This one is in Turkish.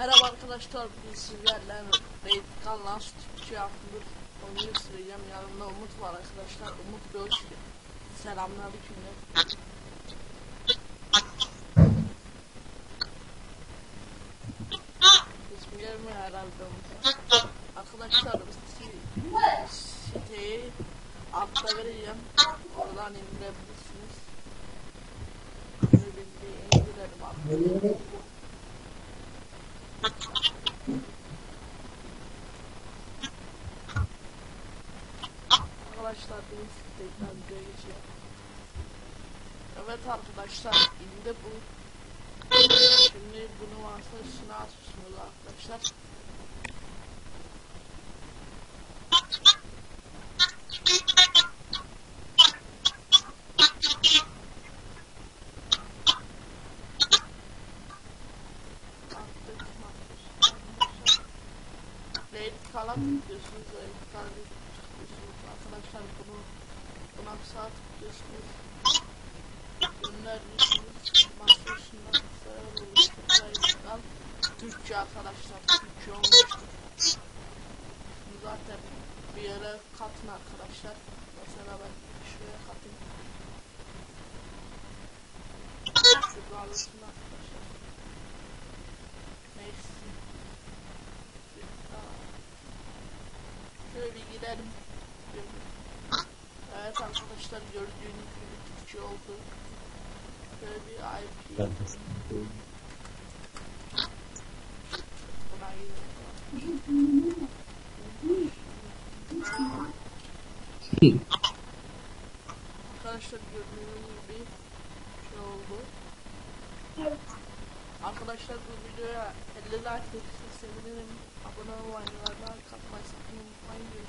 Merhaba arkadaşlar bugün sizlerle Raid Kanlan Türkçe adlı oyunu süreceğim yanımda Umut var arkadaşlar. Umut geldin Selamünaleyküm. De. İsmi gelmiyor herhalde Umut. Arkadaşlar si- siteyi altta vereceğim. Oradan indirebilirsiniz. Şöyle bir indirelim. abi Arkadaşlar benim tekrar videoya geçelim. Evet arkadaşlar indi bu. Şimdi bunu varsa üstüne atmışsınız arkadaşlar. Raid kalan tıklıyorsunuz, raid kalan tıklıyorsunuz. Arkadaşlar bunu buna bir saat tıklıyorsunuz. Göndermişsiniz. Masa üstünden sayar oluşturmayın. Türkçe arkadaşlar, Türkçe olmuştur. Zaten bir yere katın arkadaşlar. Mesela ben şuraya katayım. Şurada alırsın arkadaşlar. Şöyle bir gidelim. Evet arkadaşlar gördüğünüz gibi Türkçe oldu. Şöyle bir IP. Buna gidelim. Arkadaşlar gördüğünüz gibi şey oldu. Arkadaşlar bu videoya 50 like sevinirim. Abone olmayı, and employee